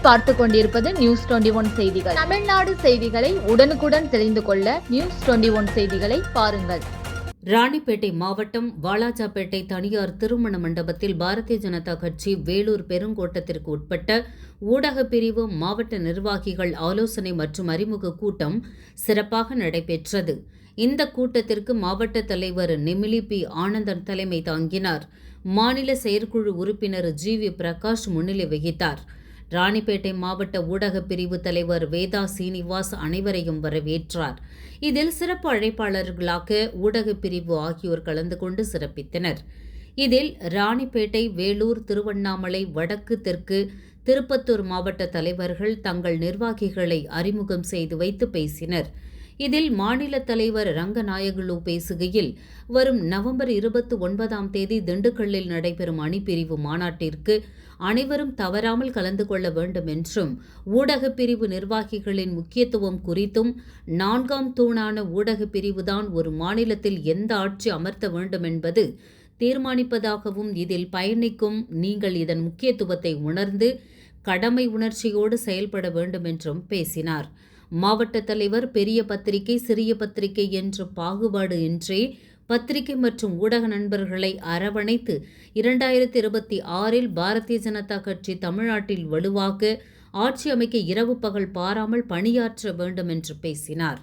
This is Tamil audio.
பார்த்து கொண்டிருப்பது நியூஸ் டுவெண்டி ஒன் செய்திகள். தமிழ்நாடு செய்திகளை உடனுக்குடன் தெரிந்து கொள்ள நியூஸ் டுவெண்டி ஒன் செய்திகளை பாருங்கள். ராணிப்பேட்டை மாவட்டம் வாலாஜாப்பேட்டை தனியார் திருமண மண்டபத்தில் பாரதிய ஜனதா கட்சி வேலூர் பெருங்கோட்டத்திற்கு உட்பட்ட ஊடகப் பிரிவு மாவட்ட நிர்வாகிகள் ஆலோசனை மற்றும் அறிமுக கூட்டம் சிறப்பாக நடைபெற்றது. இந்த கூட்டத்திற்கு மாவட்ட தலைவர் நெமிலி பி. ஆனந்தன் தலைமை தாங்கினார். மாநில செயற்குழு உறுப்பினர் ஜி. வி. பிரகாஷ் முன்னிலை வகித்தார். ராணிப்பேட்டை மாவட்ட ஊடகப் பிரிவு தலைவர் வேதா சீனிவாஸ் அனைவரையும் வரவேற்றார். இதில் சிறப்பு அழைப்பாளர்களாக ஊடகப் பிரிவு ஆகியோர் கலந்து கொண்டு சிறப்பித்தனர். இதில் ராணிப்பேட்டை வேலூர் திருவண்ணாமலை வடக்கு தெற்கு திருப்பத்தூர் மாவட்ட தலைவர்கள் தங்கள் நிர்வாகிகளை அறிமுகம் செய்து வைத்து பேசினர். இதில் மாநில தலைவர் ரங்கநாயகுலு பேசுகையில் வரும் நவம்பர் இருபத்தி ஒன்பதாம் தேதி திண்டுக்கல்லில் நடைபெறும் அணிப்பிரிவு மாநாட்டிற்கு அனைவரும் தவறாமல் கலந்து கொள்ள வேண்டும் என்றும் ஊடகப் பிரிவு நிர்வாகிகளின் முக்கியத்துவம் குறித்தும் நான்காம் தூணான ஊடகப் பிரிவுதான் ஒரு மாநிலத்தில் எந்த ஆட்சி அமர்த்த வேண்டும் என்பது தீர்மானிப்பதாகவும் இதில் பயணிக்கும் நீங்கள் இதன் முக்கியத்துவத்தை உணர்ந்து கடமை உணர்ச்சியோடு செயல்பட வேண்டும் என்றும் பேசினார். மாவட்ட தலைவர் பெரிய பத்திரிகை சிறிய பத்திரிகை என்ற பாகுபாடு இன்றே பத்திரிகை மற்றும் ஊடக நண்பர்களை அரவணைத்து இரண்டாயிரத்தி இருபத்தி ஆறில் பாரதிய ஜனதா கட்சி தமிழ்நாட்டில் வலுவாக ஆட்சி அமைக்க இரவு பகல் பாராமல் பணியாற்ற வேண்டும் என்று பேசினார்.